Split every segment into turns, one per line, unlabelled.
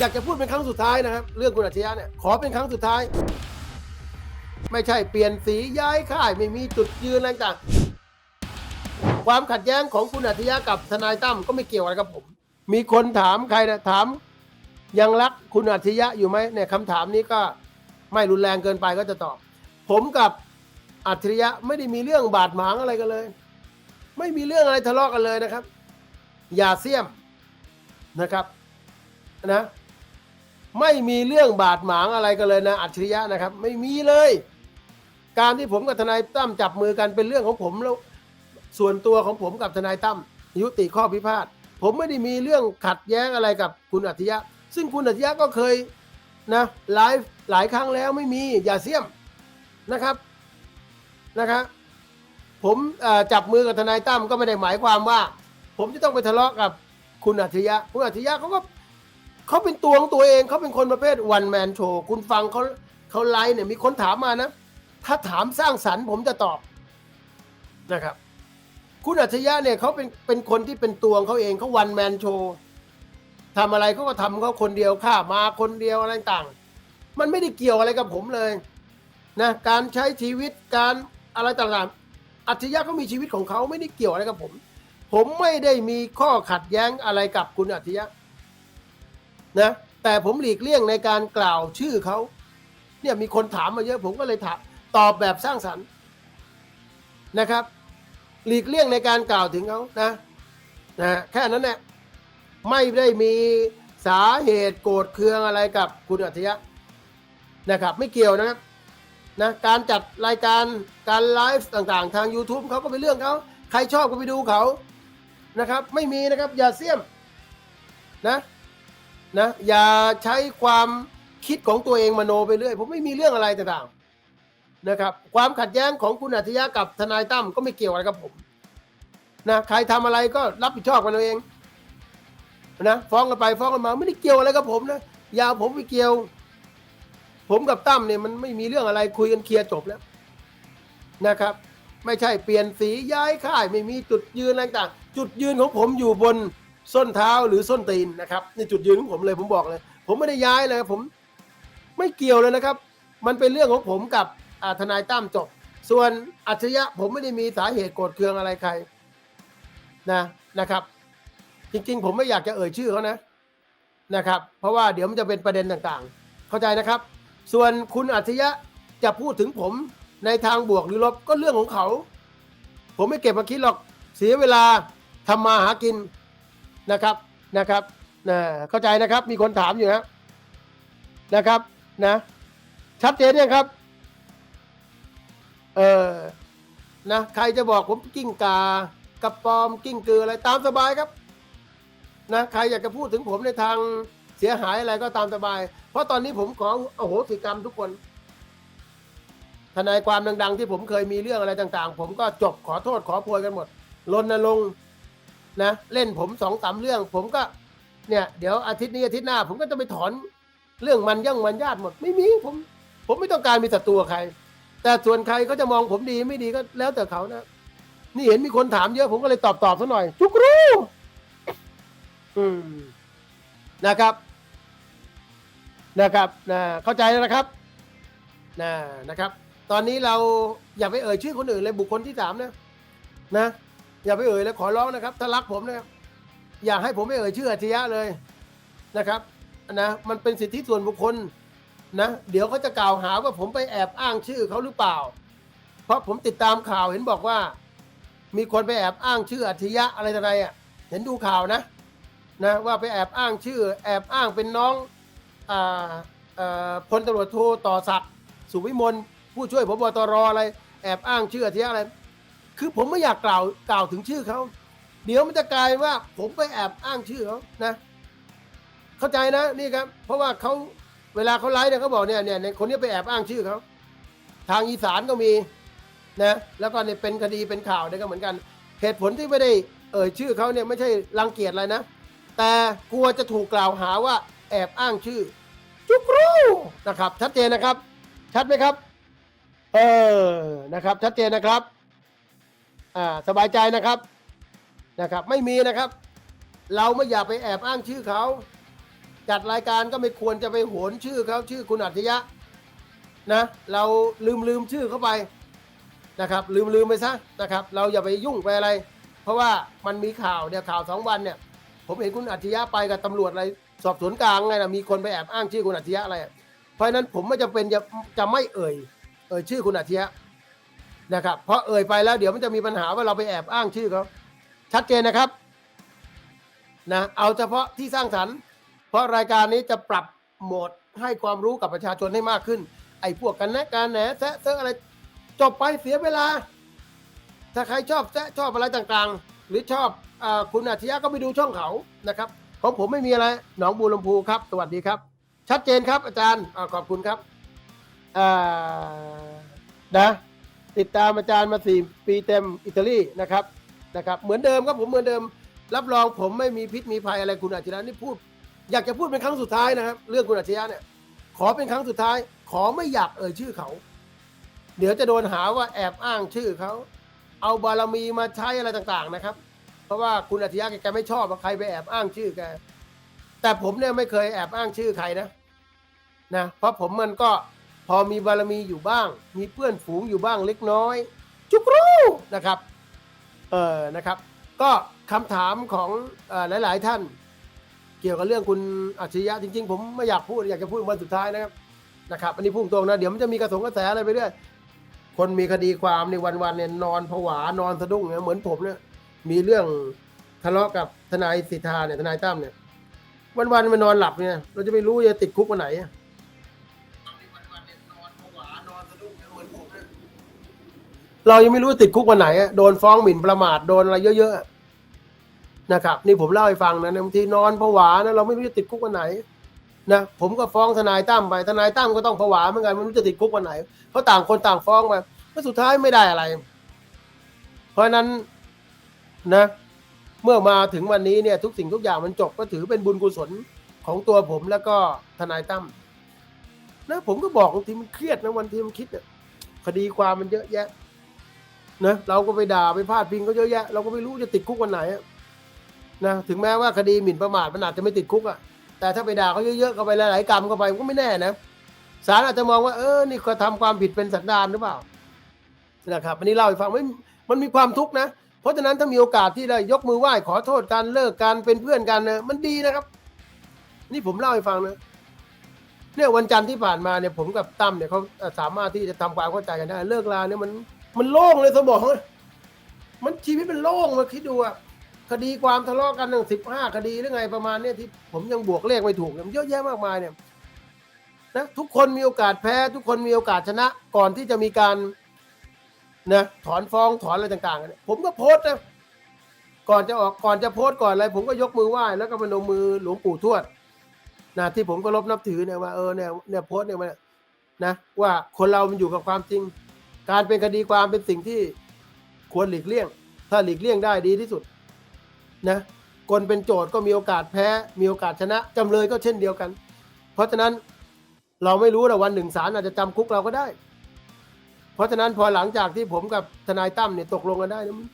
อยากจะพูดเป็นครั้งสุดท้ายนะครับ เรื่องคุณอัจฉริยะเนี่ยขอเป็นครั้งสุดท้าย ไม่ใช่เปลี่ยนสีย้ายค่ายไม่มีจุดยืนอะไรต่างความขัดแย้งของคุณอัจฉริยะกับทนายตั้มก็ไม่เกี่ยวอะไรกับผม มีคนถามใครนะถาม ยังรักคุณอัจฉริยะอยู่ไหมเนี่ยคำถามนี้ก็ไม่รุนแรงเกินไปก็จะตอบ ผมกับอัจฉริยะไม่ได้มีเรื่องบาดหมางอะไรกันเลย ไม่มีเรื่องอะไรทะเลาะกันเลยนะครับ อย่าเสี่ยมนะครับนะ ไม่มีเรื่องบาดหมางอะไรกันเลยนะอัจฉริยะนะครับ ไม่มีเลย การที่ผมกับทนายตั้มจับมือกันเป็นเรื่องของผมแล้ว ส่วนตัวของผมกับทนายตั้มยุติข้อพิพาทผมไม่ได้มีเรื่องขัดแย้งอะไรกับคุณอัจฉริยะ ซึ่งคุณอัจฉริยะก็เคยนะไลฟ์หลายครั้งแล้วไม่มีอย่าเสี่ยมนะครับนะครับผมจับมือกับทนายตั้มก็ไม่ได้หมายความว่า ผมจะต้องไปทะเลาะกับคุณอัจฉริยะ คุณอัจฉริยะเขาก็ เขาเป็นตัวของตัวเองเขาเป็นคนประเภทวันแมนโชว์คุณฟังเขาเขาไลฟ์เนี่ยมีคนถามมานะ ถ้าถามสร้างสรรค์ผมจะตอบนะครับ คุณอัจฉริยะเนี่ยเขาเป็นเป็นคนที่เป็นตัวของเขาเองเขาวันแมนโชว์ทำอะไรเขาก็ทำเขาคนเดียวข้ามาคนเดียวอะไรต่าง มันไม่ได้เกี่ยวอะไรกับผมเลยนะการใช้ชีวิตการอะไรต่างๆ อัจฉริยะเขามีชีวิตของเขาไม่ได้เกี่ยวอะไรกับผม ผมไม่ได้มีข้อขัดแย้งอะไรกับคุณอัจฉริยะ นะแต่ผมหลีกเลี่ยงในการกล่าวชื่อเขาเนี่ยมีคนถามมาเยอะผมก็เลยถามตอบแบบสร้างสรรค์นะครับ หลีกเลี่ยงในการกล่าวถึงเขานะนะแค่นั้นแหละไม่ได้มีสาเหตุโกรธเคืองอะไรกับคุณอัจฉริยะนะครับ ไม่เกี่ยวนะครับนะการจัดรายการการไลฟ์ต่างๆ ทาง YouTube เขาก็เป็นเรื่องเขาใครชอบก็ไปดูเขานะครับ ไม่มีนะครับ อย่าเสี่ยมนะ นะอย่าใช้ความคิดของตัวเองมโนไปเรื่อยผมไม่มีเรื่องอะไรต่างๆนะครับ ความขัดแย้งของคุณอัจฉริยะกับทนายตั้มก็ไม่เกี่ยวอะไรกับผมนะใครทำอะไรก็รับผิดชอบกันเองนะฟ้องกันไปฟ้องกันมาไม่ได้เกี่ยวอะไรกับผมนะอย่าเอาผมไปเกี่ยว ผมกับตั้มเนี่ยมันไม่มีเรื่องอะไรคุยกันเคลียร์จบแล้วนะครับ ไม่ใช่เปลี่ยนสีย้ายค่าย ไม่มีจุดยืนอะไรต่างจุดยืนของผมอยู่บน ส้นเท้าหรือส้นตีนนะครับในจุดยืนของผมเลยผมบอกเลย ผมไม่ได้ย้ายเลยผมไม่เกี่ยวเลยนะครับ มันเป็นเรื่องของผมกับทนายตั้มจบ ส่วนอัจฉริยะผมไม่ได้มีสาเหตุโกรธเคืองอะไรใครนะนะครับ จริงๆ ผมไม่อยากจะเอ่ยชื่อเขานะนะครับ เพราะว่าเดี๋ยวมันจะเป็นประเด็นต่างๆ เข้าใจนะครับ ส่วนคุณอัจฉริยะจะพูดถึงผมในทางบวกหรือลบก็เรื่องของเขา ผมไม่เก็บมาคิดหรอกเสียเวลาทำมาหากิน นะครับนะครับนะเข้าใจนะครับมีคนถามอยู่นะนะครับนะชัดเจนยังครับเออนะใครจะบอกผมกิ้งกากระปอมกิ้งกืออะไรตามสบายครับนะใครอยากจะพูดถึงผมในทางเสียหายอะไรก็ตามสบาย เพราะตอนนี้ผมขอโอโหสิกรรมทุกคนทนายความดัง ๆ ที่ผมเคยมีเรื่องอะไรต่าง ๆ ผมก็จบขอโทษขอโพยกันหมดรณรงค์ นะเล่นผมสองสามเรื่อง ผมก็เนี่ยเดี๋ยวอาทิตย์นี้อาทิตย์หน้า ผมก็จะไปถอนเรื่องมันย่องมันญาติหมดไม่มีผมผมไม่ต้องการมีศัตรูใคร แต่ส่วนใครเขาจะมองผมดีไม่ดีก็แล้วแต่เขานะ นี่เห็นมีคนถามเยอะผมก็เลยตอบตอบซะหน่อยจุกรู้อืมนะครับ นะครับนะเข้าใจแล้วนะครับนะนะครับ ตอนนี้เราอย่าไปเอ่ยชื่อคนอื่นเลยบุคคลที่สามนะนะ อย่าไปเอ่ยเลยขอร้องนะครับ ถ้ารักผมนะครับอย่าให้ผมไม่เอ่ยชื่ออาชญะเลยนะครับนะมันเป็นสิทธิส่วนบุคคลนะเดี๋ยวเขาจะกล่าวหาว่าผมไปแอบอ้างชื่อเขาหรือเปล่า เพราะผมติดตามข่าวเห็นบอกว่า มีคนไปแอบอ้างชื่ออัจฉริยะอะไรต่ออะไรอะเห็นดูข่าวนะนะว่าไปแอบอ้างชื่อ แอบอ้างเป็นน้องอ่าอ่อพลตำรวจโทต่อศักดิ์สุวิมลผู้ช่วยพบตรอะไร แอบอ้างชื่ออาชญะอะไร คือผมไม่อยากกล่าวกล่าวถึงชื่อเขา เดี๋ยวมันจะกลายว่า ผมไปแอบอ้างชื่อเขานะ เข้าใจนะนี่ครับ เพราะว่าเขาเวลาเขาไลฟ์เนี่ยเขาบอกเนี่ยเนี่ยคนนี้ไปแอบอ้างชื่อเขาทางอีสานก็มีนะแล้วก็เนี่ยเป็นคดีเป็นข่าวเนี่ยก็เหมือนกัน เหตุผลที่ไม่ได้เอ่ยชื่อเขาเนี่ยไม่ใช่รังเกียจอะไรนะ แต่กลัวจะถูกกล่าวหาว่าแอบอ้างชื่อ จุกรูนะครับ ชัดเจนนะครับ ชัดไหมครับ เออนะครับ ชัดเจนนะครับ อ่าสบายใจนะครับนะครับ ไม่มีนะครับ เราไม่อยากไปแอบอ้างชื่อเขา จัดรายการก็ไม่ควรจะไปโหนชื่อเขาชื่อคุณอัจฉริยะนะเราลืมลืมชื่อเขาไปนะครับ ลืมลืมไปซะนะครับ เราอย่าไปยุ่งไปอะไร เพราะว่ามันมีข่าวเนี่ยข่าวสองวันเนี่ย ผมเห็นคุณอัจฉริยะไปกับตำรวจอะไรสอบสวนกลางไงนะมีคนไปแอบอ้างชื่อคุณอัจฉริยะอะไร เพราะฉะนั้นผมไม่จำเป็นจะจะไม่เอ่ยเอ่ยชื่อคุณอัจฉริยะ นะครับ เพราะเอ่ยไปแล้วเดี๋ยวมันจะมีปัญหาว่าเราไปแอบอ้างชื่อเขาชัดเจนนะครับนะเอาเฉพาะที่สร้างสรรค์ เพราะรายการนี้จะปรับโหมดให้ความรู้กับประชาชนให้มากขึ้น ไอ้พวกกันแนะการแหนแซะเซอะอะไรจบไปเสียเวลา ถ้าใครชอบแซะชอบอะไรต่างๆ หรือชอบอคุณอาชญะก็ไปดูช่องเขานะครับของผมไม่มีอะไรหนองบัวลำพูครับ สวัสดีครับ ชัดเจนครับอาจารย์อขอบคุณครับอ่านะ ติดตามอาจารย์มาสี่ปีเต็มอิตาลีนะครับนะครับ เหมือนเดิมครับผมเหมือนเดิม รับรองผมไม่มีพิษมีภัยอะไรคุณอาชญะนี่พูด อยากจะพูดเป็นครั้งสุดท้ายนะครับ เรื่องคุณอาชญะเนี่ยขอเป็นครั้งสุดท้าย ขอไม่อยากเอ่ยชื่อเขา เดี๋ยวจะโดนหาว่าแอบอ้างชื่อเขาเอาบารมีมาใช้อะไรต่างๆนะครับ เพราะว่าคุณอาชญะแกไม่ชอบว่าใครไปแอบอ้างชื่อแกแต่ผมเนี่ยไม่เคยแอบอ้างชื่อใครนะนะเพราะผมมันก็ พอมีบารมีอยู่บ้าง มีเพื่อนฝูงอยู่บ้างเล็กน้อย จุกรูนะครับเออนะครับ ก็คำถามของออหลาย ๆ ท่าน เกี่ยวกับเรื่องคุณอัจฉริยะจริง ๆ ผมไม่อยากพูดอยากจะพูดวันสุดท้ายนะครับนะครับอันนี้พุ่งตรงนะเดี๋ยวมันจะมีกระสงกระแสอะไรไปเรื่อยคนมีคดีความในวันๆเนี่ยนอนผวานอนสะดุ้งเนี่ยเหมือนผมเนี่ยมีเรื่องทะเลาะกับทนายสิทธาเนี่ยทนายตั้มเนี่ยวันๆมันนอนหลับเนี่ยเราจะไม่รู้จะติดคุกวันไหน เรายังไม่รู้ว่าติดคุกวันไหนอะโดนฟ้องหมิ่นประมาทโดนอะไรเยอะๆนะครับ นี่ผมเล่าให้ฟังนะบางทีนอนผวานะเราไม่รู้จะติดคุกวันไหนนะผมก็ฟ้องทนายตั้มไปทนายตั้มก็ต้องผวาเหมือนกันไม่รู้จะติดคุกวันไหนเพราะต่างคนต่างฟ้องไปแล้วสุดท้ายไม่ได้อะไร เพราะฉะนั้นนะ เมื่อมาถึงวันนี้เนี่ย ทุกสิ่งทุกอย่างมันจบก็ถือเป็นบุญกุศลของตัวผมแล้วก็ทนายตั้มนะผมก็บอกบางทีมันเครียดนะวันที่มันคิดเนี่ยคดีความมันเยอะแยะ นะเราก็ไปด่าไปพาดพิงก็เยอะแยะ เราก็ไม่รู้จะติดคุกวันไหนนะถึงแม้ว่าคดีหมิ่นประมาทมันอาจจะไม่ติดคุกอะแต่ถ้าไปด่าเขาเยอะๆเข้าไปหลายๆกรรมเข้าไปก็ไม่แน่นะศาลอาจจะมองว่าเออนี่ก็ทำความผิดเป็นสันดานหรือเปล่านะครับอันนี้เล่าให้ฟังไม่มันมีความทุกข์นะ เพราะฉะนั้นถ้ามีโอกาสที่ได้ยกมือไหว้ขอโทษกันเลิกกันเป็นเพื่อนกันนะมันดีนะครับ นี่ผมเล่าให้ฟังนะเนี่ยวันจันทร์ที่ผ่านมาเนี่ยผมกับตั้มเนี่ยเขาสามารถที่จะทำความเข้าใจกันได้ เลิกลาเนี่ยมัน มันโล่งเลยสมองมันชีวิตมันโล่งมาคิดดูอะคดีความทะเลาะกันหนึ่งสิบห้าคดีหรือไงประมาณเนี้ยที่ผมยังบวกเลขไม่ถูกเนี่ยมันเยอะแยะมากมายเนี่ยนะทุกคนมีโอกาสแพ้ ทุกคนมีโอกาสชนะ ก่อนที่จะมีการนะถอนฟ้องถอนอะไรต่างๆเนี่ยผมก็โพสต์นะก่อนจะออกก่อนจะโพสต์ก่อนอะไร ผมก็ยกมือไหว้แล้วก็พนมมือหลวงปู่ทวดนะที่ผมก็รบนับถือเนี่ยว่าเออเนี่ยเนี่ยโพสต์เนี่ยมันนะว่าคนเรามันอยู่กับความจริง การเป็นคดีความเป็นสิ่งที่ควรหลีกเลี่ยง ถ้าหลีกเลี่ยงได้ดีที่สุดนะคนเป็นโจทย์ก็มีโอกาสแพ้ มีโอกาสชนะจำเลยก็เช่นเดียวกัน เพราะฉะนั้นเราไม่รู้นะวันหนึ่งศาลอาจจะจำคุกเราก็ได้ เพราะฉะนั้นพอหลังจากที่ผมกับทนายตั้มเนี่ยตกลงกันได้นี่ยมัน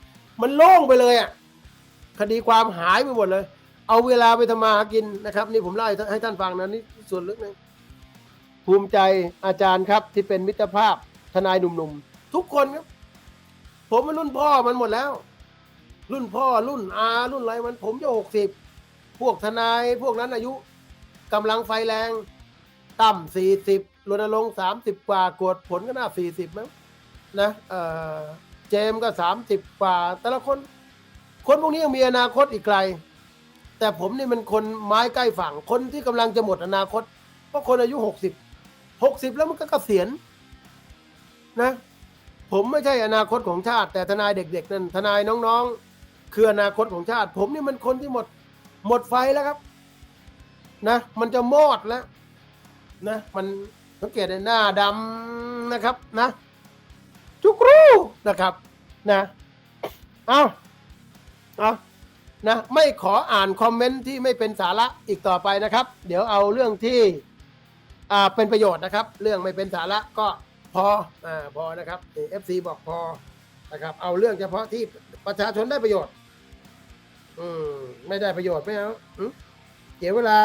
มันโล่งไปเลยอะคดีความหายไปหมดเลย เอาเวลาไปทำมาหากินนะครับ นี่ผมเล่าให้ให้ท่านฟังนะนี่ส่วนลึกนะภูมิใจอาจารย์ครับที่เป็นมิตรภาพ ทนายหนุ่มๆ ทุกคนครับ ผมมันรุ่นพ่อมันหมดแล้ว รุ่นพ่อรุ่นอารุ่นอะไรมัน ผมจะหกสิบพวกทนายพวกนั้นอายุกำลังไฟแรง ต่ำสี่สิบรณรงค์สามสิบกว่ากดผลก็น่าสี่สิบมั้งนะเออเจมส์ก็สามสิบกว่า แต่ละคน คนพวกนี้ยังมีอนาคตอีกไกล แต่ผมนี่มันคนไม้ใกล้ฝั่งคนที่กำลังจะหมดอนาคต เพราะคนอายุหกสิบหกสิบแล้วมันก็เกษียณ นะ ผมไม่ใช่อนาคตของชาติ แต่ทนายเด็กๆนั่นทนายน้องๆ คืออนาคตของชาติ ผมนี่มันคนที่หมดหมดไฟแล้วครับ นะ มันจะมอดแล้วนะ มันสังเกตหน้าดำนะครับนะ จุกรูนะครับ นะเอาเอานะไม่ขออ่านคอมเมนต์ที่ไม่เป็นสาระอีกต่อไปนะครับ เดี๋ยวเอาเรื่องที่อ่าเป็นประโยชน์นะครับ เรื่องไม่เป็นสาระก็ พออ่าพอนะครับเอฟซีบอกพอนะครับ เอาเรื่องเฉพาะที่ประชาชนได้ประโยชน์ อืมไม่ได้ประโยชน์ไม่เอาเสียเวลา